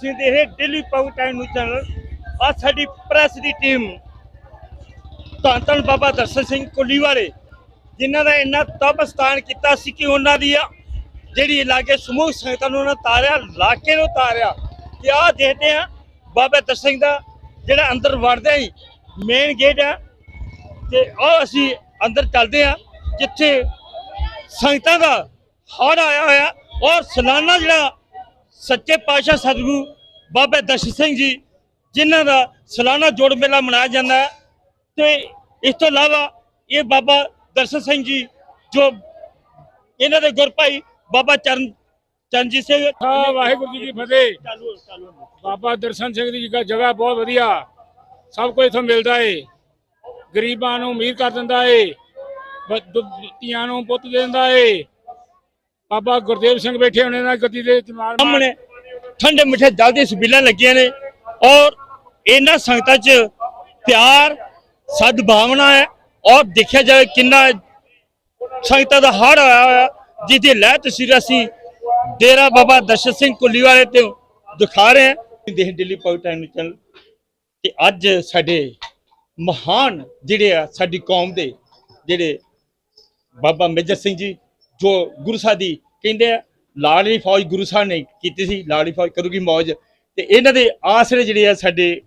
ਤੁਸੀਂ ਦੇਖ ਰਹੇ ਡੇਲੀ ਪਾਉ ਟਾਈਮ ਨਿਊਜ਼ ਚੈਨਲ। ਆ ਸਾਡੀ ਪ੍ਰੈਸ ਦੀ ਟੀਮ ਧੰਨ ਧੰਨ ਬਾਬਾ ਦਰਸ਼ਨ ਸਿੰਘ ਕੁੱਲੀ ਵਾਲੇ ਜਿਨ੍ਹਾਂ ਦਾ ਇੰਨਾ ਤਪਸਤਾਨ ਕੀਤਾ ਸੀ ਕਿ ਉਹਨਾਂ ਦੀ ਜਿਹੜੀ ਇਲਾਕੇ ਸਮੂਹ ਸੰਗਤਾਂ ਨੂੰ ਉਹਨਾਂ ਤਾਰਿਆ ਇਲਾਕੇ ਨੂੰ ਤਾਰਿਆ ਤੇ ਆ ਦੇਖਦੇ ਆ ਬਾਬਾ ਦਰਸ਼ਨ ਸਿੰਘ ਦਾ ਜਿਹੜਾ ਅੰਦਰ ਵੜਦੇ ਹੀ ਮੇਨ ਗੇਟ ਆ। ਤੇ ਉਹ ਅਸੀਂ ਅੰਦਰ ਚੱਲਦੇ ਆ, ਜਿੱਥੇ ਸੰਗਤਾਂ ਦਾ ਹੜ ਆਇਆ ਹੋਇਆ ਔਰ ਸਲਾਨਾ ਜਿਹੜਾ ਸੱਚੇ ਪਾਤਸ਼ਾਹ ਸਤਿਗੁਰੂ ਬਾਬਾ ਦਰਸ਼ਨ ਸਿੰਘ ਜੀ, ਜਿਨ੍ਹਾਂ ਦਾ ਸਾਲਾਨਾ ਜੋੜ ਮੇਲਾ ਮਨਾਇਆ ਜਾਂਦਾ ਹੈ। ਤੇ ਇਸ ਤੋਂ ਇਲਾਵਾ ਇਹ ਬਾਬਾ ਦਰਸ਼ਨ ਸਿੰਘ ਜੀ, ਜੋ ਇਹਨਾਂ ਦੇ ਗੁਰਪਾਈ ਬਾਬਾ ਚਰਨ, ਚਰਨਜੀਤ ਸਿੰਘ ਹਾਂ, ਵਾਹਿਗੁਰੂ ਜੀ ਕੀ ਫਤਿਹ। ਬਾਬਾ ਦਰਸ਼ਨ ਸਿੰਘ ਜੀ ਜਗ੍ਹਾ ਜਗ੍ਹਾ ਬਹੁਤ ਵਧੀਆ। ਸਭ ਕੁਝ ਇਥੋਂ ਮਿਲਦਾ ਏ। ਗਰੀਬਾਂ ਨੂੰ ਅਮੀਰ ਕਰ ਦਿੰਦਾ ਏ। ਬ- ਧੀਆਂ ਨੂੰ ਪੁੱਤ ਦਿੰਦਾ ਏ। ਬਾਬਾ ਗੁਰਦੇਵ ਸਿੰਘ ਬੈਠੇ ਹੋਣੇ ਨਾਲ ਗੱਦੀ ਦੇ ਜਮਾਲ ਸਾਹਮਣੇ ਠੰਡੇ ਮਿੱਠੇ ਜਲ ਦੀਆਂ ਛਬੀਲਾਂ ਲੱਗੀਆਂ ਨੇ ਔਰ ਇਹਨਾਂ ਸੰਗਤਾਂ 'ਚ ਪਿਆਰ ਸਦਭਾਵਨਾ ਹੈ ਔਰ ਦੇਖਿਆ ਜਾਵੇ ਕਿੰਨਾ ਸੰਗਤਾਂ ਦਾ ਹੜ ਆਇਆ ਹੋਇਆ ਜਿਹਦੀ ਲਹਿ ਤਸਵੀਰ ਅਸੀਂ ਡੇਰਾ ਬਾਬਾ ਦਰਸ਼ਨ ਸਿੰਘ ਕੁੱਲੀ ਵਾਲੇ ਤੇ ਦਿਖਾ ਰਹੇ ਹਾਂ। ਦੇਖ ਦਿੱਲੀ ਪਾਉ ਟਾਈਮ ਚੈਨਲ ਤੇ ਅੱਜ ਸਾਡੇ ਮਹਾਨ ਜਿਹੜੇ ਆ ਸਾਡੀ ਕੌਮ ਦੇ ਜਿਹੜੇ ਬਾਬਾ ਮੇਜਰ ਸਿੰਘ ਜੀ ਜੋ ਗੁਰੂ ਸਾਹਿਬ ਦੀ ਕਹਿੰਦੇ ਆ ਲਾੜੀ ਫੌਜ ਗੁਰੂ ਸਾਹਿਬ ਨੇ ਕੀਤੀ ਸੀ ਲਾੜੀ ਫੌਜ ਕਰੂਗੀ ਮੌਜ। ਤੇ ਇਹਨਾਂ ਦੇ ਆਸਰੇ ਜਿਹੜੇ ਆ ਸਾਡੇ,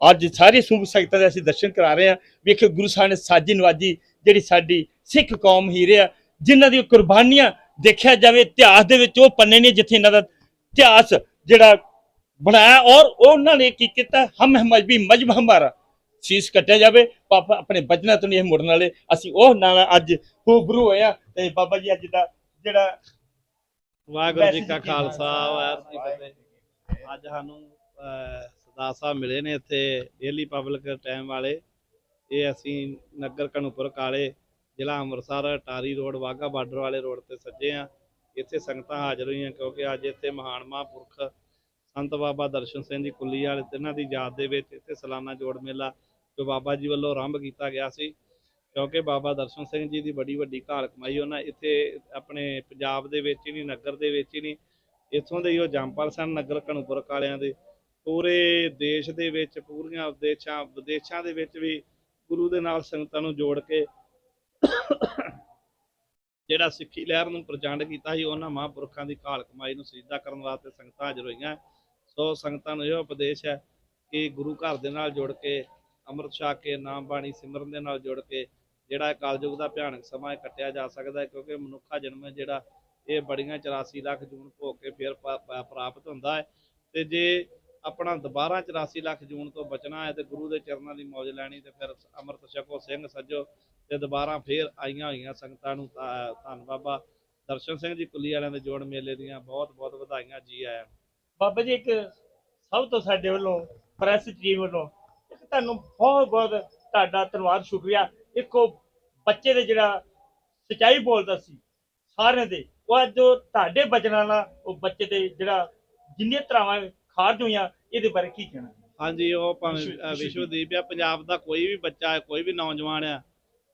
ਅੱਜ ਸਾਰੇ ਸੂਬ ਸੰਗਤਾਂ ਦੇ ਅਸੀਂ ਦਰਸ਼ਨ ਕਰਾ ਰਹੇ ਆ। ਵੇਖੋ ਗੁਰੂ ਸਾਹਿਬ ਨੇ ਸਾਜੀ ਨਵਾਜੀ ਜਿਹੜੀ ਸਾਡੀ ਸਿੱਖ ਕੌਮ ਹੀਰੇ ਆ ਜਿਨ੍ਹਾਂ ਦੀ ਕੁਰਬਾਨੀਆਂ ਦੇਖਿਆ ਜਾਵੇ, ਇਤਿਹਾਸ ਦੇ ਵਿੱਚ ਉਹ ਪੰਨੇ ਨੇ ਜਿੱਥੇ ਇਹਨਾਂ ਦਾ ਇਤਿਹਾਸ ਜਿਹੜਾ ਬਣਾਇਆ ਔਰ ਉਹਨਾਂ ਨੇ ਕੀ ਕੀਤਾ? ਹਮ ਮਜਬੀ ਮਜਬ ਹਮਾਰਾ ਸੀਸ ਕੱਟਿਆ ਜਾਵੇ ਪਾਪਾ ਆਪਣੇ ਬਚਨਾਂ ਤੋਂ ਨਹੀਂ ਇਹ ਮੁੜਨ ਵਾਲੇ। ਅਸੀਂ ਉਹ ਨਾਲ ਅੱਜ ਰੂਬਰੂ ਹੋਇਆ ਤੇ ਬਾਬਾ ਜੀ ਅੱਜ ਦਾ ਜਿਹੜਾ ਵਾਹਿਗੁਰੂ ਜੀ ਕਾ ਖਾਲਸਾ ਵਾਹਿਗੁਰੂ ਜੀ ਕੀ ਫਤਿਹ। ਅੱਜ ਸਾਨੂੰ ਸਰਦਾਰ ਸਾਹਿਬ ਮਿਲੇ ਨੇ ਇੱਥੇ ਡੇਲੀ ਪਬਲਿਕ ਟਾਈਮ ਵਾਲੇ। ਇਹ ਅਸੀਂ ਨਗਰ ਕਨੂਪੁਰ ਕਾਲੇ ਜ਼ਿਲ੍ਹਾ ਅੰਮ੍ਰਿਤਸਰ ਟਾਰੀ ਰੋਡ ਵਾਗਾ ਬਾਰਡਰ ਵਾਲੇ ਰੋਡ ਤੇ ਸੱਜੇ ਆ ਇੱਥੇ ਸੰਗਤਾਂ ਹਾਜ਼ਰ ਹੋਈਆਂ ਕਿਉਂਕਿ ਅੱਜ ਇੱਥੇ ਮਹਾਨ ਮਹਾਂਪੁਰਖ ਸੰਤ ਬਾਬਾ ਦਰਸ਼ਨ ਸਿੰਘ ਜੀ ਕੁੱਲੀ ਵਾਲੇ ਤੇ ਇਹਨਾਂ ਦੀ ਯਾਦ ਦੇ ਵਿੱਚ ਇੱਥੇ ਸਾਲਾਨਾ ਜੋੜ ਮੇਲਾ ਜੋ ਬਾਬਾ ਜੀ ਵੱਲੋਂ ਆਰੰਭ ਕੀਤਾ ਗਿਆ ਸੀ, ਕਿਉਂਕਿ ਬਾਬਾ ਦਰਸ਼ਨ ਸਿੰਘ ਜੀ ਦੀ ਬੜੀ ਵੱਡੀ ਘਾਲ ਕਮਾਈ ਉਹਨਾਂ ਇੱਥੇ ਆਪਣੇ ਪੰਜਾਬ ਦੇ ਵਿੱਚ ਹੀ ਨਹੀਂ, ਨਗਰ ਦੇ ਵਿੱਚ ਹੀ ਨਹੀਂ, ਇੱਥੋਂ ਦੇ ਹੀ ਉਹ ਜੰਪਾਲ ਸਨ ਨਗਰ ਕਨੂਪੁਰ ਕਾਲਿਆਂ ਦੇ। ਪੂਰੇ ਦੇਸ਼ ਦੇ ਵਿੱਚ, ਪੂਰੀਆਂ ਵਿਦੇਸ਼ਾਂ ਵਿਦੇਸ਼ਾਂ ਦੇ ਵਿੱਚ ਵੀ ਗੁਰੂ ਦੇ ਨਾਲ ਸੰਗਤਾਂ ਨੂੰ ਜੋੜ ਕੇ ਜਿਹੜਾ ਸਿੱਖੀ ਲਹਿਰ ਨੂੰ ਪ੍ਰਚੰਡ ਕੀਤਾ ਸੀ, ਉਹਨਾਂ ਮਹਾਂਪੁਰਖਾਂ ਦੀ ਘਾਲ ਕਮਾਈ ਨੂੰ ਸਿੱਧਾ ਕਰਨ ਵਾਸਤੇ ਸੰਗਤਾਂ ਹਾਜ਼ਰ ਹੋਈਆਂ। ਸੋ ਸੰਗਤਾਂ ਨੂੰ ਇਹ ਉਪਦੇਸ਼ ਹੈ ਕਿ ਗੁਰੂ ਘਰ ਦੇ ਨਾਲ ਜੁੜ ਕੇ ਅੰਮ੍ਰਿਤ ਛਕ ਕੇ ਨਾਮ ਬਾਣੀ ਸਿਮਰਨ ਦੇ ਨਾਲ ਜੁੜ ਕੇ, ਜਿਹੜਾ ਇਹ ਕਲਯੁਗ ਦਾ ਭਿਆਨਕ ਸਮਾਂ ਹੈ ਕੱਟਿਆ ਜਾ ਸਕਦਾ ਹੈ, ਕਿਉਂਕਿ ਮਨੁੱਖਾ ਜਨਮ ਜਿਹੜਾ ਇਹ ਬੜੀਆਂ 84 ਲੱਖ ਜੂਨ ਭੋਗ ਕੇ ਫਿਰ ਪ੍ਰਾਪਤ ਹੁੰਦਾ ਹੈ। ਤੇ ਜੇ ਆਪਣਾ ਦੁਬਾਰਾ 84 ਲੱਖ ਜੂਨ ਤੋਂ ਬਚਣਾ ਹੈ ਤੇ ਗੁਰੂ ਦੇ ਚਰਨਾਂ ਦੀ ਮੌਜ ਲੈਣੀ ਤੇ ਫਿਰ ਅੰਮ੍ਰਿਤ ਛਕੋ, ਸਿੰਘ ਸੱਜੋ ਤੇ ਦੁਬਾਰਾ ਫੇਰ ਆਈਆਂ ਹੋਈਆਂ ਸੰਗਤਾਂ ਨੂੰ ਧੰਨ ਬਾਬਾ। ਦਰਸ਼ਨ ਸਿੰਘ ਜੀ ਕੁੱਲੀ ਵਾਲਿਆਂ ਦੇ ਜੋੜ ਮੇਲੇ ਦੀਆਂ ਬਹੁਤ ਬਹੁਤ ਵਧਾਈਆਂ ਜੀ ਆਇਆਂ ਬਾਬਾ ਜੀ, ਇੱਕ ਸਭ ਤੋਂ ਸਾਡੇ ਵੱਲੋਂ ਪ੍ਰੈਸ ਟੀਮ ਵੱਲੋਂ ਤੁਹਾਨੂੰ ਬਹੁਤ ਬਹੁਤ ਤੁਹਾਡਾ ਧੰਨਵਾਦ ਸ਼ੁਕਰੀਆ। ਇੱਕੋ ਬੱਚੇ ਦੇ ਜਿਹੜਾ ਸਚਾਈ ਬੋਲਦਾ ਸੀ ਸਾਰਿਆਂ ਦੇ ਉਹ ਅੱਜ ਜੋ ਤੁਹਾਡੇ ਬਚਨਾਂ ਨਾਲ ਉਹ ਬੱਚੇ ਦੇ ਜਿਹੜਾ ਜਿੰਨੀਆਂ ਤਰਾਵਾਂ ਖਾਰਜ ਹੋਈਆਂ ਇਹਦੇ ਬਾਰੇ ਕੀ ਕਹਿਣਾ? ਹਾਂਜੀ ਉਹ ਭਾਵੇਂ ਵਿਸ਼ਵਦੀਪ ਆ ਪੰਜਾਬ ਦਾ ਕੋਈ ਵੀ ਬੱਚਾ ਹੈ ਕੋਈ ਵੀ ਨੌਜਵਾਨ ਆ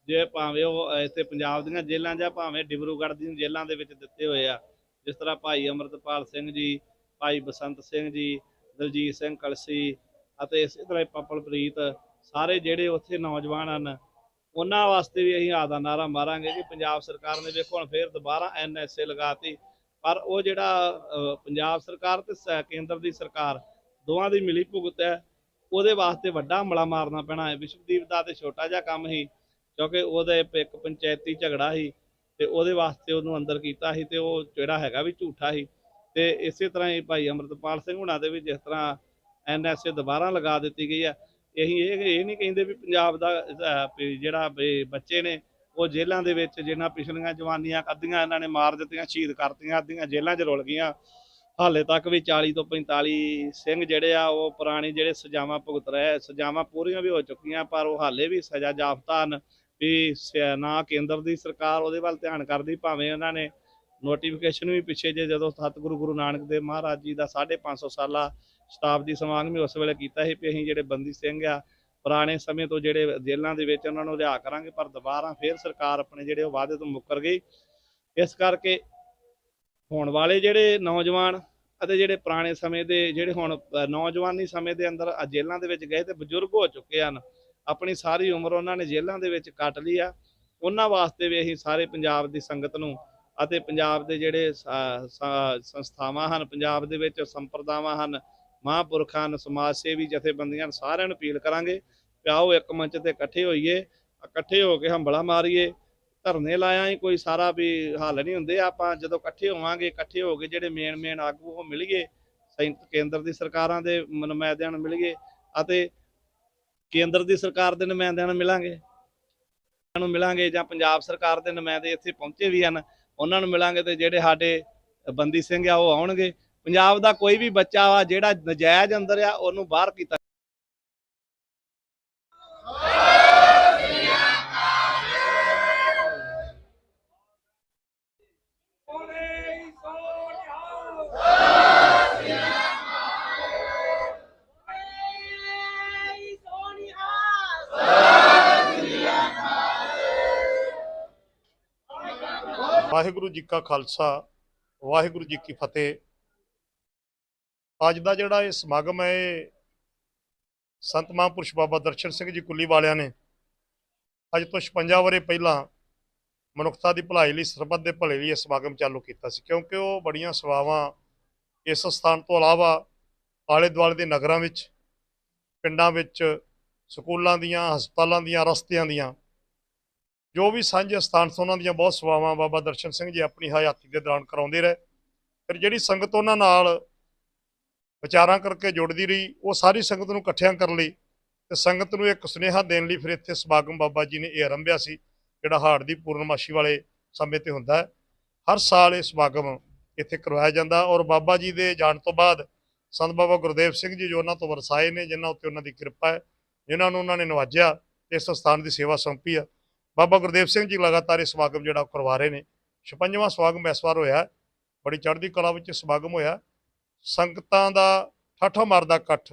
ਜੇ ਭਾਵੇਂ ਉਹ ਇੱਥੇ ਪੰਜਾਬ ਦੀਆਂ ਜੇਲ੍ਹਾਂ ਜਾਂ ਭਾਵੇਂ ਡਿਬਰੂਗੜ੍ਹ ਦੀਆਂ ਜੇਲ੍ਹਾਂ ਦੇ ਵਿੱਚ ਦਿੱਤੇ ਹੋਏ ਆ ਜਿਸ ਤਰ੍ਹਾਂ ਭਾਈ ਅਮਰਤਪਾਲ ਸਿੰਘ ਜੀ ਭਾਈ ਬਸੰਤ ਸਿੰਘ ਜੀ ਦਲਜੀਤ ਸਿੰਘ ਕਲਸੀ ਅਤੇ ਇਸੇ ਤਰ੍ਹਾਂ ਹੀ ਪਪਲਪ੍ਰੀਤ ਸਾਰੇ ਜਿਹੜੇ ਉੱਥੇ ਨੌਜਵਾਨ ਹਨ, ਉਹਨਾਂ ਵਾਸਤੇ ਵੀ ਅਸੀਂ ਆਦਾ ਨਾਰਾ ਮਾਰਾਂਗੇ ਕਿ ਪੰਜਾਬ ਸਰਕਾਰ ਨੇ ਵੇਖੋ ਹੁਣ ਫੇਰ ਦੁਬਾਰਾ ਐਨਐਸਏ ਲਗਾਤੀ। ਪਰ ਉਹ ਜਿਹੜਾ ਪੰਜਾਬ ਸਰਕਾਰ ਤੇ ਕੇਂਦਰ ਦੀ ਸਰਕਾਰ, ਦੋਵਾਂ ਦੀ ਮਿਲੀ ਭੁਗਤ ਹੈ, ਉਹਦੇ ਵਾਸਤੇ ਵੱਡਾ ਹਮਲਾ ਮਾਰਨਾ ਪੈਣਾ ਹੈ। ਵਿਸ਼ਵਦੀਪ ਦਾ ਤੇ ਛੋਟਾ ਜਿਹਾ ਕੰਮ ਸੀ, ਕਿਉਂਕਿ ਉਹਦੇ ਇੱਕ ਪੰਚਾਇਤੀ ਝਗੜਾ ਸੀ ਤੇ ਉਹਦੇ ਵਾਸਤੇ ਉਹਨੂੰ ਅੰਦਰ ਕੀਤਾ ਸੀ ਤੇ ਉਹ ਜਿਹੜਾ ਹੈਗਾ ਵੀ ਝੂਠਾ ਸੀ। ਤੇ ਇਸੇ ਤਰ੍ਹਾਂ ਹੀ ਭਾਈ ਅਮਰਤਪਾਲ ਸਿੰਘ ਹੁਣਾਂ ਦੇ ਵੀ ਜਿਸ ਤਰ੍ਹਾਂ ਐਨਐਸਏ ਦੁਬਾਰਾ ਲਗਾ ਦਿੱਤੀ ਗਈ ਹੈ। ਅਸੀਂ ਇਹ ਇਹ ਨਹੀਂ ਕਹਿੰਦੇ ਵੀ ਪੰਜਾਬ ਦਾ ਜਿਹੜਾ ਵੀ ਬੱਚੇ ਨੇ, ਉਹ ਜੇਲ੍ਹਾਂ ਦੇ ਵਿੱਚ ਜਿਹਨਾਂ ਪਿਛਲੀਆਂ ਜਵਾਨੀਆਂ ਅੱਧੀਆਂ ਇਹਨਾਂ ਨੇ ਮਾਰ ਦਿੱਤੀਆਂ, ਸ਼ਹੀਦ ਕਰਤੀਆਂ, ਅੱਧੀਆਂ ਜੇਲ੍ਹਾਂ 'ਚ ਰੁਲ ਗਈਆਂ। ਹਾਲੇ ਤੱਕ ਵੀ 40 ਤੋਂ 45 ਸਿੰਘ ਜਿਹੜੇ ਆ, ਉਹ ਪੁਰਾਣੇ ਜਿਹੜੇ ਸਜ਼ਾਵਾਂ ਭੁਗਤ ਰਹੇ, ਸਜ਼ਾਵਾਂ ਪੂਰੀਆਂ ਵੀ ਹੋ ਚੁੱਕੀਆਂ, ਪਰ ਉਹ ਹਾਲੇ ਵੀ ਸਜ਼ਾ ਜਾਫਤਾ ਹਨ ਵੀ ਸ- ਨਾ ਕੇਂਦਰ ਦੀ ਸਰਕਾਰ ਉਹਦੇ ਵੱਲ ਧਿਆਨ ਕਰਦੀ, ਭਾਵੇਂ ਉਹਨਾਂ ਨੇ ਨੋਟੀਫਿਕੇਸ਼ਨ ਵੀ ਪਿੱਛੇ ਜੇ ਜਦੋਂ ਸਤਿਗੁਰੂ ਗੁਰੂ ਨਾਨਕ ਦੇਵ ਮਹਾਰਾਜ ਜੀ ਦਾ 550 ਸਾਲਾ ਸ਼ਤਾਬਦੀ ਸਮਾਗਮ ਵੀ ਉਸ ਵੇਲੇ ਕੀਤਾ ਸੀ ਵੀ ਅਸੀਂ ਜਿਹੜੇ ਬੰਦੀ ਸਿੰਘ ਆ ਪੁਰਾਣੇ ਸਮੇਂ ਤੋਂ ਜਿਹੜੇ ਜੇਲ੍ਹਾਂ ਦੇ ਵਿੱਚ ਉਹਨਾਂ ਨੂੰ ਲਿਆ ਕਰਾਂਗੇ ਪਰ ਦੁਬਾਰਾ ਫੇਰ ਸਰਕਾਰ ਆਪਣੇ ਜਿਹੜੇ ਉਹ ਵਾਅਦੇ ਤੋਂ ਮੁੱਕਰ ਗਈ। ਇਸ ਕਰਕੇ ਹੋਣ ਵਾਲੇ ਜਿਹੜੇ ਨੌਜਵਾਨ ਅਤੇ ਜਿਹੜੇ ਪੁਰਾਣੇ ਸਮੇਂ ਦੇ ਜਿਹੜੇ ਹੁਣ ਨੌਜਵਾਨੀ ਸਮੇਂ ਦੇ ਅੰਦਰ ਅ, ਜੇਲ੍ਹਾਂ ਦੇ ਵਿੱਚ ਗਏ ਤੇ ਬਜ਼ੁਰਗ ਹੋ ਚੁੱਕੇ ਹਨ। ਆਪਣੀ ਸਾਰੀ ਉਮਰ ਉਹਨਾਂ ਨੇ ਜੇਲ੍ਹਾਂ ਦੇ ਵਿੱਚ ਕੱਟ ਲਈ ਆ। ਉਹਨਾਂ ਵਾਸਤੇ ਵੀ ਅਸੀਂ ਸਾਰੇ ਪੰਜਾਬ ਦੀ ਸੰਗਤ ਨੂੰ ਅਤੇ ਪੰਜਾਬ ਦੇ ਜਿਹੜੇ ਸੰਸਥਾਵਾਂ ਹਨ ਪੰਜਾਬ ਦੇ ਵਿੱਚ ਸੰਪਰਦਾਵਾਂ ਹਨ ਮਹਾਂਪੁਰਖਾਂ ਹਨ ਸਮਾਜ ਸੇਵੀ ਜਥੇਬੰਦੀਆਂ ਹਨ, ਸਾਰਿਆਂ ਨੂੰ ਅਪੀਲ ਕਰਾਂਗੇ ਕਿ ਆਓ ਇੱਕ ਮੰਚ ਤੇ ਇਕੱਠੇ ਹੋਈਏ ਇਕੱਠੇ ਹੋ ਕੇ ਹੰਬਲਾ ਮਾਰੀਏ ਧਰਨੇ ਲਾਇਆ ਹੀ ਕੋਈ ਸਾਰਾ ਵੀ ਹੱਲ ਨਹੀਂ ਹੁੰਦੇ ਆਪਾਂ ਜਦੋਂ ਇਕੱਠੇ ਹੋਵਾਂਗੇ ਇਕੱਠੇ ਹੋ ਕੇ ਜਿਹੜੇ ਮੇਨ ਮੇਨ ਆਗੂ ਉਹ ਮਿਲੀਏ ਸੈਂਟ ਕੇਂਦਰ ਦੀ ਸਰਕਾਰਾਂ ਦੇ ਨੁਮਾਇੰਦਿਆਂ ਨੂੰ ਮਿਲੀਏ ਅਤੇ ਕੇਂਦਰ ਦੀ ਸਰਕਾਰ ਦੇ ਨੁਮਾਇੰਦਿਆਂ ਨੂੰ ਮਿਲਾਂਗੇ। ਨੂੰ ਮਿਲਾਂਗੇ ਜਾਂ ਪੰਜਾਬ ਸਰਕਾਰ ਦੇ ਨੁਮਾਇੰਦੇ ਇੱਥੇ ਪਹੁੰਚੇ ਵੀ ਹਨ ਉਹਨਾਂ ਨੂੰ ਮਿਲਾਂਗੇ ਤੇ ਜਿਹੜੇ ਸਾਡੇ ਬੰਦੀ ਸਿੰਘ ਆ ਉਹ ਆਉਣਗੇ। ਪੰਜਾਬ ਦਾ ਕੋਈ ਵੀ ਬੱਚਾ ਵਾ ਜਿਹੜਾ ਨਜਾਇਜ਼ ਅੰਦਰ ਆ, ਉਹਨੂੰ ਬਾਹਰ ਕੀਤਾ ਵਾਹਿਗੁਰੂ ਜੀ ਕਾ ਖਾਲਸਾ, ਵਾਹਿਗੁਰੂ ਜੀ ਕੀ ਫਤਿਹ। ਅੱਜ ਦਾ ਜਿਹੜਾ ਇਹ ਸਮਾਗਮ ਹੈ, ਇਹ ਸੰਤ ਮਹਾਂਪੁਰਸ਼ ਬਾਬਾ ਦਰਸ਼ਨ ਸਿੰਘ ਜੀ ਕੁੱਲੀ ਵਾਲਿਆਂ ਨੇ ਅੱਜ ਤੋਂ 56 ਵਰੇ ਪਹਿਲਾਂ ਮਨੁੱਖਤਾ ਦੀ ਭਲਾਈ ਲਈ, ਸਰਬੱਤ ਦੇ ਭਲੇ ਲਈ ਇਹ ਸਮਾਗਮ ਚਾਲੂ ਕੀਤਾ ਸੀ। ਕਿਉਂਕਿ ਉਹ ਬੜੀਆਂ ਸੇਵਾਵਾਂ ਇਸ ਸਥਾਨ ਤੋਂ ਇਲਾਵਾ ਆਲੇ ਦੁਆਲੇ ਦੇ ਨਗਰਾਂ ਵਿੱਚ, ਪਿੰਡਾਂ ਵਿੱਚ, ਸਕੂਲਾਂ ਦੀਆਂ, ਹਸਪਤਾਲਾਂ ਦੀਆਂ, ਰਸਤਿਆਂ ਦੀਆਂ, ਜੋ ਵੀ ਸਾਂਝੇ ਸਥਾਨ ਤੋਂ ਉਹਨਾਂ ਦੀਆਂ ਬਹੁਤ ਸੇਵਾਵਾਂ ਬਾਬਾ ਦਰਸ਼ਨ ਸਿੰਘ ਜੀ ਆਪਣੀ ਹਯਾਤੀ ਦੇ ਦੌਰਾਨ ਕਰਾਉਂਦੇ ਰਹੇ। ਫਿਰ ਜਿਹੜੀ ਸੰਗਤ ਉਹਨਾਂ ਨਾਲ ਵਿਚਾਰਾਂ ਕਰਕੇ ਜੁੜਦੀ ਰਹੀ, ਉਹ ਸਾਰੀ ਸੰਗਤ ਨੂੰ ਇਕੱਠਿਆਂ ਕਰਨ ਲਈ ਤੇ ਸੰਗਤ ਨੂੰ ਇੱਕ ਸੁਨੇਹਾ ਦੇਣ ਲਈ ਫਿਰ ਇੱਥੇ ਸਮਾਗਮ ਬਾਬਾ ਜੀ ਨੇ ਇਹ ਆਰੰਭਿਆ ਸੀ, ਜਿਹੜਾ ਹਾੜ ਦੀ ਪੂਰਨਮਾਸ਼ੀ ਵਾਲੇ ਸਮੇਂ ਤੇ ਹੁੰਦਾ ਹੈ। ਹਰ ਸਾਲ ਇਹ ਸਮਾਗਮ ਇੱਥੇ ਕਰਵਾਇਆ ਜਾਂਦਾ ਔਰ ਬਾਬਾ ਜੀ ਦੇ ਜਾਣ ਤੋਂ ਬਾਅਦ ਸੰਤ ਬਾਬਾ ਗੁਰਦੇਵ ਸਿੰਘ ਜੀ ਜੋ ਉਹਨਾਂ ਤੋਂ ਵਰਸਾਏ ਨੇ, ਜਿਨ੍ਹਾਂ ਉੱਤੇ ਉਹਨਾਂ ਦੀ ਕਿਰਪਾ ਹੈ, ਜਿਨ੍ਹਾਂ ਨੂੰ ਉਹਨਾਂ ਨੇ ਨਵਾਜਿਆ, ਇਸ ਸਥਾਨ ਦੀ ਸੇਵਾ ਸੌਂਪੀ ਆ ਬਾਬਾ ਗੁਰਦੇਵ ਸਿੰਘ ਜੀ ਲਗਾਤਾਰ ਇਹ ਸਮਾਗਮ ਜਿਹੜਾ ਉਹ ਕਰਵਾ ਰਹੇ ਨੇ। 56ਵਾਂ ਸਮਾਗਮ ਇਸ ਵਾਰ ਹੋਇਆ ਬੜੀ ਚੜ੍ਹਦੀ ਕਲਾ ਵਿੱਚ ਸਮਾਗਮ ਹੋਇਆ। ਸੰਗਤਾਂ ਦਾ ਠਾਠਾ ਮਾਰਦਾ ਇਕੱਠ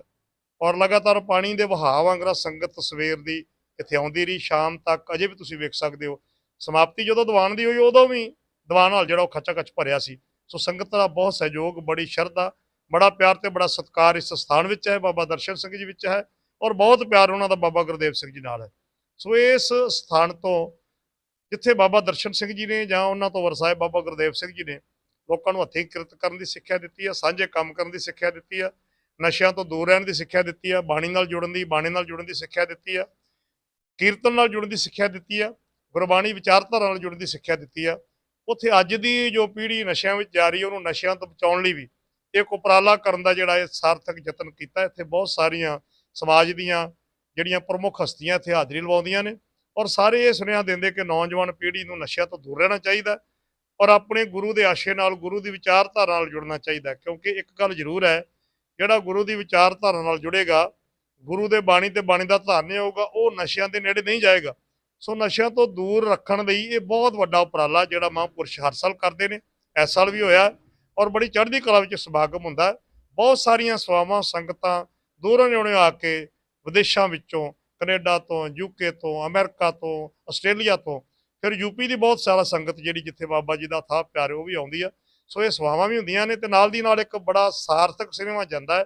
ਔਰ ਲਗਾਤਾਰ ਪਾਣੀ ਦੇ ਵਹਾਅ ਵਾਂਗਰਾ ਸੰਗਤ ਸਵੇਰ ਦੀ ਇੱਥੇ ਆਉਂਦੀ ਰਹੀ, ਸ਼ਾਮ ਤੱਕ ਅਜੇ ਵੀ ਤੁਸੀਂ ਵੇਖ ਸਕਦੇ ਹੋ। ਸਮਾਪਤੀ ਜਦੋਂ ਦੀਵਾਨ ਦੀ ਹੋਈ, ਉਦੋਂ ਵੀ ਦੀਵਾਨ ਹਾਲ ਜਿਹੜਾ ਉਹ ਖੱਚਾ ਖੱਚ ਭਰਿਆ ਸੀ। ਸੋ ਸੰਗਤ ਦਾ ਬਹੁਤ ਸਹਿਯੋਗ, ਬੜੀ ਸ਼ਰਧਾ, ਬੜਾ ਪਿਆਰ ਤੇ ਬੜਾ ਸਤਿਕਾਰ ਇਸ ਸਥਾਨ ਵਿੱਚ ਹੈ, ਬਾਬਾ ਦਰਸ਼ਨ ਸਿੰਘ ਜੀ ਵਿੱਚ ਹੈ ਔਰ ਬਹੁਤ ਪਿਆਰ ਉਹਨਾਂ ਦਾ ਬਾਬਾ ਗੁਰਦੇਵ ਸਿੰਘ ਜੀ ਨਾਲ ਹੈ। ਸੋ ਇਸ ਸਥਾਨ ਤੋਂ ਜਿੱਥੇ ਬਾਬਾ ਦਰਸ਼ਨ ਸਿੰਘ ਜੀ ਨੇ ਜਾਂ ਉਹਨਾਂ ਤੋਂ ਵਰਸਾਏ ਬਾਬਾ ਗੁਰਦੇਵ ਸਿੰਘ ਜੀ ਨੇ ਲੋਕਾਂ ਨੂੰ ਹੱਥੀਂ ਕਿਰਤ ਕਰਨ ਦੀ ਸਿੱਖਿਆ ਦਿੱਤੀ ਆ, ਸਾਂਝੇ ਕੰਮ ਕਰਨ ਦੀ ਸਿੱਖਿਆ ਦਿੱਤੀ ਆ, ਨਸ਼ਿਆਂ ਤੋਂ ਦੂਰ ਰਹਿਣ ਦੀ ਸਿੱਖਿਆ ਦਿੱਤੀ ਆ, ਬਾਣੀ ਨਾਲ ਜੁੜਨ ਦੀ, ਬਾਣੀ ਨਾਲ ਜੁੜਨ ਦੀ ਸਿੱਖਿਆ ਦਿੱਤੀ ਆ, ਕੀਰਤਨ ਨਾਲ ਜੁੜਨ ਦੀ ਸਿੱਖਿਆ ਦਿੱਤੀ ਆ, ਗੁਰਬਾਣੀ ਵਿਚਾਰਧਾਰਾ ਨਾਲ ਜੁੜਨ ਦੀ ਸਿੱਖਿਆ ਦਿੱਤੀ ਆ। ਉੱਥੇ ਅੱਜ ਦੀ ਜੋ ਪੀੜ੍ਹੀ ਨਸ਼ਿਆਂ ਵਿੱਚ ਜਾ ਰਹੀ ਹੈ ਉਹਨੂੰ ਨਸ਼ਿਆਂ ਤੋਂ ਬਚਾਉਣ ਲਈ ਵੀ ਇੱਕ ਉਪਰਾਲਾ ਕਰਨ ਦਾ ਜਿਹੜਾ ਇਹ ਸਾਰਥਕ ਯਤਨ ਕੀਤਾ, ਇੱਥੇ ਬਹੁਤ ਸਾਰੀਆਂ ਸਮਾਜ ਦੀਆਂ ਜਿਹੜੀਆਂ ਪ੍ਰਮੁੱਖ ਹਸਤੀਆਂ ਇੱਥੇ ਹਾਜ਼ਰੀ ਲਵਾਉਂਦੀਆਂ ਨੇ ਔਰ ਸਾਰੇ ਇਹ ਸੁਨੇਹਾ ਦਿੰਦੇ ਕਿ ਨੌਜਵਾਨ ਪੀੜ੍ਹੀ ਨੂੰ ਨਸ਼ਿਆਂ ਤੋਂ ਦੂਰ ਰਹਿਣਾ ਚਾਹੀਦਾ। ਔਰ ਆਪਣੇ ਗੁਰੂ ਦੇ ਆਸ਼ੇ ਨਾਲ, ਗੁਰੂ ਦੀ ਵਿਚਾਰਧਾਰਾ ਨਾਲ ਜੁੜਨਾ ਚਾਹੀਦਾ ਕਿਉਂਕਿ ਇੱਕ ਗੱਲ ਜ਼ਰੂਰ ਹੈ, ਜਿਹੜਾ ਗੁਰੂ ਦੀ ਵਿਚਾਰਧਾਰਾ ਨਾਲ ਜੁੜੇਗਾ, ਗੁਰੂ ਦੇ ਬਾਣੀ ਤੇ ਬਾਣੀ ਦਾ ਧਾਰਨੀ ਹੋਊਗਾ, ਉਹ ਨਸ਼ਿਆਂ ਦੇ ਨੇੜੇ ਨਹੀਂ ਜਾਏਗਾ। ਸੋ ਨਸ਼ਿਆਂ ਤੋਂ ਦੂਰ ਰੱਖਣ ਲਈ ਇਹ ਬਹੁਤ ਵੱਡਾ ਉਪਰਾਲਾ ਜਿਹੜਾ ਮਹਾਂਪੁਰਸ਼ ਹਰ ਸਾਲ ਕਰਦੇ ਨੇ, ਇਸ ਸਾਲ ਵੀ ਹੋਇਆ, ਔਰ ਬੜੀ ਚੜ੍ਹਦੀ ਕਲਾ ਵਿੱਚ ਸਮਾਗਮ ਹੁੰਦਾ ਬਹੁਤ ਸਾਰੀਆਂ ਸਵਾਵਾਂ, ਸੰਗਤਾਂ ਦੂਰੋਂ ਨੇੜਿਓਂ ਆ ਕੇ ਵਿਦੇਸ਼ਾਂ ਵਿੱਚੋਂ, ਕੈਨੇਡਾ ਤੋਂ ਯੂਕੇ ਤੋਂ, ਅਮਰੀਕਾ ਤੋਂ, ਆਸਟ੍ਰੇਲੀਆ ਤੋਂ ਫਿਰ ਯੂਪੀ ਦੀ ਬਹੁਤ ਸਾਰਾ ਸੰਗਤ ਜਿਹੜੀ ਜਿੱਥੇ ਬਾਬਾ ਜੀ ਦਾ ਥਾਪ ਪਿਆਰੇ ਉਹ ਵੀ ਆਉਂਦੀ ਆ। ਸੋ ਇਹ ਸੇਵਾਵਾਂ ਵੀ ਹੁੰਦੀਆਂ ਨੇ ਤੇ ਨਾਲ ਦੀ ਨਾਲ ਇੱਕ ਬੜਾ ਸਾਰਥਕ ਸਿਨੇਮਾ ਜਾਂਦਾ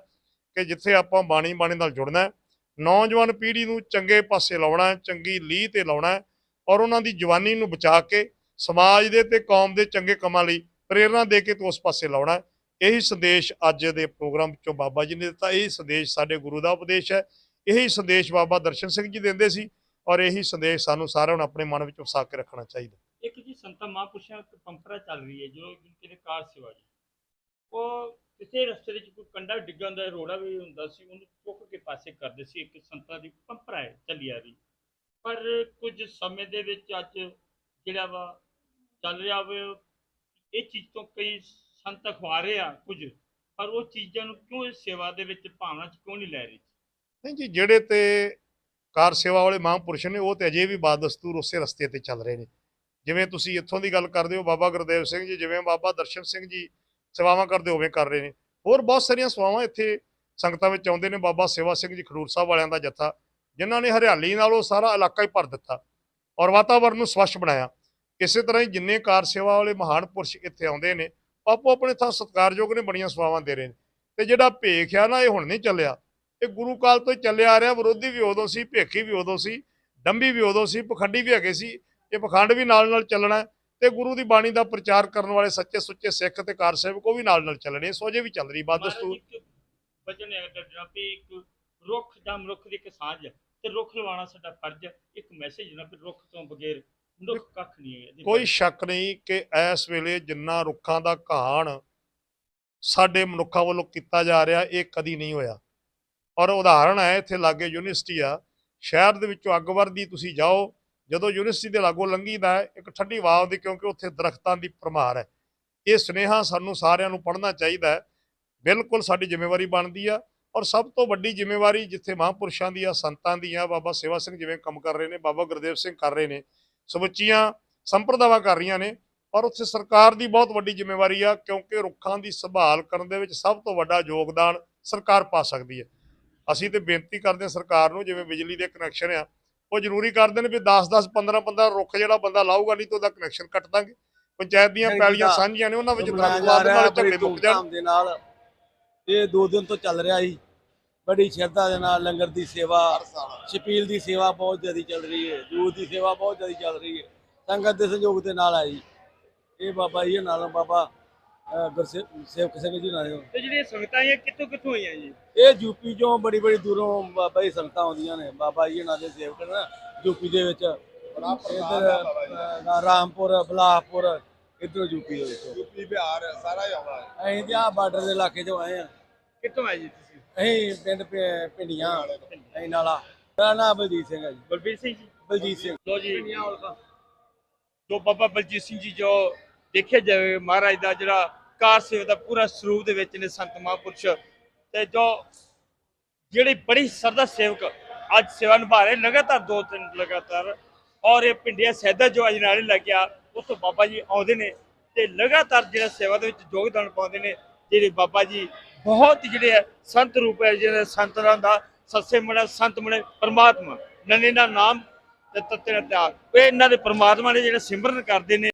ਕਿ ਜਿੱਥੇ ਆਪਾਂ ਬਾਣੀ ਬਾਣੀ ਨਾਲ ਜੁੜਨਾ ਨੌਜਵਾਨ ਪੀੜ੍ਹੀ ਨੂੰ ਚੰਗੇ ਪਾਸੇ ਲਾਉਣਾ ਚੰਗੀ ਲੀਹ ਤੇ ਲਾਉਣਾ ਹੈ ਔਰ ਉਹਨਾਂ ਦੀ ਜਵਾਨੀ ਨੂੰ ਬਚਾ ਕੇ ਸਮਾਜ ਦੇ ਤੇ ਕੌਮ ਦੇ ਚੰਗੇ ਕੰਮਾਂ ਲਈ ਪ੍ਰੇਰਣਾ ਦੇ ਕੇ ਤੇ ਉਸ ਪਾਸੇ ਲਾਉਣਾ ਇਹੀ ਸੰਦੇਸ਼ ਅੱਜ ਦੇ ਪ੍ਰੋਗਰਾਮ ਵਿੱਚੋਂ ਬਾਬਾ ਜੀ ਨੇ ਦਿੱਤਾ। ਇਹੀ ਸੰਦੇਸ਼ ਸਾਡੇ ਗੁਰੂ ਦਾ ਉਪਦੇਸ਼ ਹੈ। ਇਹੀ ਸੰਦੇਸ਼ ਬਾਬਾ ਦਰਸ਼ਨ ਸਿੰਘ ਜੀ ਦਿੰਦੇ ਸੀ। ਔਰ ਇਹੀ ਸੰਦੇਸ਼ ਸਾਨੂੰ ਸਾਰਿਆਂ ਨੂੰ ਆਪਣੇ ਮਨ ਵਿੱਚ ਵਸਾ ਕੇ ਰੱਖਣਾ ਚਾਹੀਦਾ। ਇੱਕ ਜੀ ਸੰਤਾਂ ਮਹਾਂਪੁਰਸ਼ਾਂ ਦੀ ਪੰਪਰਾ ਚੱਲ ਰਹੀ ਹੈ ਜੋ ਕਿਤੇ ਕਾਰ ਸੇਵਾ ਜੀ ਉਹ ਕਿਸੇ ਰਸਤੇ ਵਿੱਚ ਕੋਈ ਕੰਡਾ ਡਿੱਗਣ ਦਾ ਰੋੜਾ ਵੀ ਹੁੰਦਾ ਸੀ ਉਹਨੂੰ ਚੁੱਕ ਕੇ ਪਾਸੇ ਕਰਦੇ ਸੀ ਇੱਕ ਸੰਤਾਂ ਦੀ ਪੰਪਰਾ ਹੈ ਚੱਲੀ ਆ ਰਹੀ। ਪਰ ਕੁਝ ਸਮੇਂ ਦੇ ਵਿੱਚ ਅੱਜ ਜਿਹੜਾ ਵਾ ਚੱਲ ਰਿਹਾ ਵੇ ਇਹ ਚੀਜ਼ ਤੋਂ ਕਈ ਸੰਤ ਅਖਵਾ ਰਹੇ ਆ ਕੁਝ ਪਰ ਉਹ ਚੀਜ਼ਾਂ ਨੂੰ ਕਿਉਂ ਇਸ ਸੇਵਾ ਦੇ ਵਿੱਚ ਭਾਵਨਾ ਚ ਕਿਉਂ ਨਹੀਂ ਲੈ ਰਹੀ? ਨਹੀਂ ਜੀ ਜਿਹੜੇ ਤੇ ਕਾਰ ਸੇਵਾ ਵਾਲੇ ਮਹਾਂਪੁਰਸ਼ ਨੇ, ਉਹ ਤੇ ਅਜੇ ਵੀ ਬਾਦਸਤੂਰ ਉਸੇ ਰਸਤੇ ਤੇ ਚੱਲ ਰਹੇ ਨੇ। ਜਿਵੇਂ ਤੁਸੀਂ ਇੱਥੋਂ ਦੀ ਗੱਲ ਕਰਦੇ ਹੋ, ਬਾਬਾ ਗੁਰਦੇਵ ਸਿੰਘ ਜੀ, ਜਿਵੇਂ ਬਾਬਾ ਦਰਸ਼ਨ ਸਿੰਘ ਜੀ ਸੇਵਾਵਾਂ ਕਰਦੇ ਹੋਵੇਂ ਕਰ ਰਹੇ ਨੇ। ਹੋਰ ਬਹੁਤ ਸਾਰੀਆਂ ਸੇਵਾਵਾਂ ਇੱਥੇ ਸੰਗਤਾਂ ਵਿੱਚ ਆਉਂਦੇ ਨੇ, ਬਾਬਾ ਸੇਵਾ ਸਿੰਘ ਜੀ ਖਡੂਰ ਸਾਹਿਬ ਵਾਲਿਆਂ ਦਾ ਜੱਥਾ, ਜਿਨ੍ਹਾਂ ਨੇ ਹਰਿਆਲੀ ਨਾਲ ਉਹ ਸਾਰਾ ਇਲਾਕਾ ਹੀ ਭਰ ਦਿੱਤਾ ਔਰ ਵਾਤਾਵਰਣ ਨੂੰ ਸਵੱਛ ਬਣਾਇਆ। ਇਸੇ ਤਰ੍ਹਾਂ ਹੀ ਜਿੰਨੇ ਕਾਰ ਸੇਵਾ ਵਾਲੇ ਮਹਾਨ ਪੁਰਸ਼ ਇੱਥੇ ਆਉਂਦੇ ਨੇ ਆਪੋ ਆਪਣੇ ਥਾਂ ਸਤਿਕਾਰਯੋਗ ਨੇ ਬੜੀਆਂ ਸੇਵਾਵਾਂ ਦੇ ਰਹੇ ਨੇ। ਤੇ ਜਿਹੜਾ ਭੇਖ ਆ ਨਾ, ਇਹ ਹੁਣ ਨਹੀਂ ਚੱਲਿਆ। ਇਹ ਗੁਰੂ ਕਾਲ ਤੋਂ ਹੀ ਚੱਲਿਆ ਆ ਰਿਹਾ ਵਿਰੋਧੀ ਵੀ ਉਦੋਂ ਸੀ ਭੇਖੀ ਵੀ ਉਦੋਂ ਸੀ ਡੰਬੀ ਵੀ ਉਦੋਂ ਸੀ ਪਖੰਡੀ ਵੀ ਹੈਗੇ ਸੀ ਇਹ ਪਖੰਡ ਵੀ ਨਾਲ ਨਾਲ ਚੱਲਣਾ ਤੇ ਗੁਰੂ ਦੀ ਬਾਣੀ ਦਾ ਪ੍ਰਚਾਰ ਕਰਨ ਵਾਲੇ ਸੱਚੇ ਸੁੱਚੇ ਸਿੱਖ ਤੇ ਕਾਰ ਸੇਵਕ ਉਹ ਵੀ ਨਾਲ ਨਾਲ ਚੱਲਣੇ ਸੋ ਜੇ ਵੀ ਚੱਲ ਰਹੀ ਬਦਸਤੂਰ ਵਚਨ ਹੈ ਗੱਡਾ ਵੀ ਇੱਕ ਰੁੱਖ ਦਾ ਮਨੁੱਖ ਦੀ ਇੱਕ ਸਾਂਝ ਤੇ ਰੁੱਖ ਲਵਾਉਣਾ ਸਾਡਾ ਫਰਜ਼ ਹੈ ਇੱਕ ਮੈਸੇਜ ਨਾ ਵੀ ਰੁੱਖ ਤੋਂ ਬਗੈਰ ਮਨੁੱਖ ਕੱਖ ਨਹੀਂ ਹੈ ਕੋਈ। ਸ਼ੱਕ ਨਹੀਂ ਕਿ ਇਸ ਵੇਲੇ ਜਿੰਨਾ ਰੁੱਖਾਂ ਦਾ ਘਾਣ ਸਾਡੇ ਮਨੁੱਖਾਂ ਵੱਲੋਂ ਕੀਤਾ ਜਾ ਰਿਹਾ ਇਹ ਕਦੀ ਨਹੀਂ ਹੋਇਆ ਔਰ ਉਦਾਹਰਣ ਹੈ ਇੱਥੇ ਲਾਗੇ ਯੂਨੀਵਰਸਿਟੀ ਆ। ਸ਼ਹਿਰ ਦੇ ਵਿੱਚੋਂ ਅੱਗ ਵਰਦੀ ਤੁਸੀਂ ਜਾਓ ਜਦੋਂ ਯੂਨੀਵਰਸਿਟੀ ਦੇ ਲਾਗੋਂ ਲੰਘੀਦਾ ਹੈ, ਇੱਕ ਠੰਡੀ ਹਵਾ ਆਉਂਦੀ ਕਿਉਂਕਿ ਉੱਥੇ ਦਰਖਤਾਂ ਦੀ ਭਰਮਾਰ ਹੈ। ਇਹ ਸੁਨੇਹਾ ਸਾਨੂੰ ਸਾਰਿਆਂ ਨੂੰ ਪੜ੍ਹਨਾ ਚਾਹੀਦਾ ਬਿਲਕੁਲ ਸਾਡੀ ਜ਼ਿੰਮੇਵਾਰੀ ਬਣਦੀ ਆ ਔਰ ਸਭ ਤੋਂ ਵੱਡੀ ਜ਼ਿੰਮੇਵਾਰੀ ਜਿੱਥੇ ਮਹਾਂਪੁਰਸ਼ਾਂ ਦੀ ਆ ਸੰਤਾਂ ਦੀ ਆ ਬਾਬਾ ਸੇਵਾ ਸਿੰਘ ਜਿਵੇਂ ਕੰਮ ਕਰ ਰਹੇ ਨੇ ਬਾਬਾ ਗੁਰਦੇਵ ਸਿੰਘ ਕਰ ਰਹੇ ਨੇ ਸਮੁੱਚੀਆਂ ਸੰਪਰਦਾਵਾਂ ਕਰ ਰਹੀਆਂ ਨੇ ਔਰ ਉੱਥੇ ਸਰਕਾਰ ਦੀ ਬਹੁਤ ਵੱਡੀ ਜ਼ਿੰਮੇਵਾਰੀ ਆ ਕਿਉਂਕਿ ਰੁੱਖਾਂ ਦੀ ਸੰਭਾਲ ਕਰਨ ਦੇ ਵਿੱਚ ਸਭ ਤੋਂ ਵੱਡਾ ਯੋਗਦਾਨ ਸਰਕਾਰ ਪਾ ਸਕਦੀ ਹੈ। ਅਸੀਂ ਤੇ ਬੇਨਤੀ ਕਰਦੇ ਹਾਂ ਸਰਕਾਰ ਨੂੰ ਜਿਵੇਂ ਬਿਜਲੀ ਦੇ ਕਨੈਕਸ਼ਨ ਆ ਉਹ ਜ਼ਰੂਰੀ ਕਰਦੇ ਨੇ ਵੀ 10 10 15 15 ਰੁੱਖ ਜਿਹੜਾ ਬੰਦਾ ਲਾਊਗਾ ਨਹੀਂ ਤਾਂ ਉਹਦਾ ਕਨੈਕਸ਼ਨ ਕੱਟ ਦਾਂਗੇ। ਪੰਚਾਇਤ ਦੀਆਂ ਪੈਲੀਆਂ ਸਾਂਝੀਆਂ ਨੇ ਉਹਨਾਂ ਵਿੱਚ ਮਨਾਇਆ ਦਰਖਤ ਜਾ ਲਾ ਦੇਣ ਰਿਹਾ ਵਾਲੇ ਬੜੀ ਝਗੜੇ ਮੁੱਕ ਜਾਣ। ਦੇ ਨਾਲ ਇਹ ਦੋ ਦਿਨ ਤੋਂ ਚੱਲ ਰਿਹਾ ਸੀ। ਬੜੀ ਸ਼ਰਧਾ ਦੇ ਨਾਲ ਲੰਗਰ ਦੀ ਸੇਵਾ ਛਪੀਲ ਦੀ ਸੇਵਾ ਬਹੁਤ ਜ਼ਿਆਦਾ ਚੱਲ ਰਹੀ ਹੈ ਜੂਸ ਦੀ ਸੇਵਾ ਬਹੁਤ ਜ਼ਿਆਦਾ ਚੱਲ ਰਹੀ ਹੈ ਸੰਗਤ ਦੇ ਸਹਿਯੋਗ ਦੇ ਨਾਲ ਆਈ। ਇਹ ਬਾਬਾ ਜੀ ਨਾਲ ਬਾਬਾ ਅਹ, ਗੁਰਸੇਵ ਸੇਵਕ ਸਿੰਘ ਜੀ ਨਾਲ ਤੇ ਜਿਹੜੀਆਂ ਸੰਗਤਾਂ ਇਹ ਕਿੱਥੋਂ ਕਿੱਥੋਂ ਆਈਆਂ ਜੀ? ਇਹ ਯੂਪੀ ਚੋਂ ਬੜੀ ਬੜੀ ਦੂਰੋਂ ਬਾਬਾ ਜੀ ਸੰਗਤਾਂ ਆਉਂਦੀਆਂ ਨੇ। ਬਾਬਾ ਜੀ ਨਾਲ ਦੇ ਸੇਵਕ ਨੇ ਯੂਪੀ ਦੇ ਵਿੱਚ। ਇੱਧਰ ਰਾਮਪੁਰ ਬਲਾਹਪੁਰ ਇੱਧਰੋਂ ਯੂਪੀ ਦੇ ਵਿੱਚ। ਯੂਪੀ ਬਿਹਾਰ ਸਾਰਾ ਹੀ ਆਉਂਦਾ ਹੈ। ਅਸੀਂ ਤੇ ਆ ਬਾਰਡਰ ਦੇ ਇਲਾਕੇ ਚੋਂ ਆਏ ਆ। ਕਿੱਥੋਂ ਆਏ ਜੀ ਤੁਸੀਂ? ਅਸੀਂ ਪਿੰਡ ਪਿੰਡੀਆਂ। ਅਸੀਂ ਨਾਲਾ। ਮੇਰਾ ਨਾਮ ਬਲਜੀਤ ਸਿੰਘ ਹੈ ਜੀ। ਬਲਬੀਰ ਸਿੰਘ ਜੀ? ਬਲਜੀਤ ਸਿੰਘ। ਲੋ ਜੀ। ਜੋ ਬਾਬਾ ਬਲਜੀਤ ਸਿੰਘ ਜੀ ਜੋ ਦੇਖਿਆ ਜਾਵੇ ਮਹਾਰਾਜ ਦਾ ਜਿਹੜਾ ਕਾਰ ਸੇਵਾ ਦਾ ਪੂਰਾ ਸਰੂਪ ਦੇ ਵਿੱਚ ਨੇ ਸੰਤ ਮਹਾਂਪੁਰਸ਼। ਤੇ ਜੋ ਜਿਹੜੀ ਬੜੀ ਸਰਦਾ ਸੇਵਕ ਅੱਜ ਸੇਵਾ ਨਿਭਾ ਰਹੇ, ਲਗਾਤਾਰ ਦੋ ਤਿੰਨ ਲਗਾਤਾਰ, ਔਰ ਇਹ ਪਿੰਡੀਆਂ ਸੈਦਾ ਜੋ ਅੱਜ ਨਾਲੇ ਲੱਗਿਆ ਉੱਥੋਂ ਬਾਬਾ ਜੀ ਆਉਂਦੇ ਨੇ ਤੇ ਲਗਾਤਾਰ ਜਿਹੜਾ ਸੇਵਾ ਦੇ ਵਿੱਚ ਯੋਗਦਾਨ ਪਾਉਂਦੇ ਨੇ, ਜਿਹੜੇ ਬਾਬਾ ਜੀ ਬਹੁਤ ਜਿਹੜੇ ਹੈ ਸੰਤ ਰੂਪ ਹੈ ਜਿਹੜੇ ਸੰਤਾਂ ਦਾ ਸੱਸੇ ਮਣਾ ਸੰਤ ਮਣੇ ਪਰਮਾਤਮਾ, ਨਨੇ ਦਾ ਨਾਮ ਤੇ ਤੱਤੇ ਦਾ ਤਿਆਗ। ਇਹ ਇਹਨਾਂ ਦੇ ਪਰਮਾਤਮਾ ਨੇ ਜਿਹੜਾ ਸਿਮਰਨ ਕਰਦੇ ਨੇ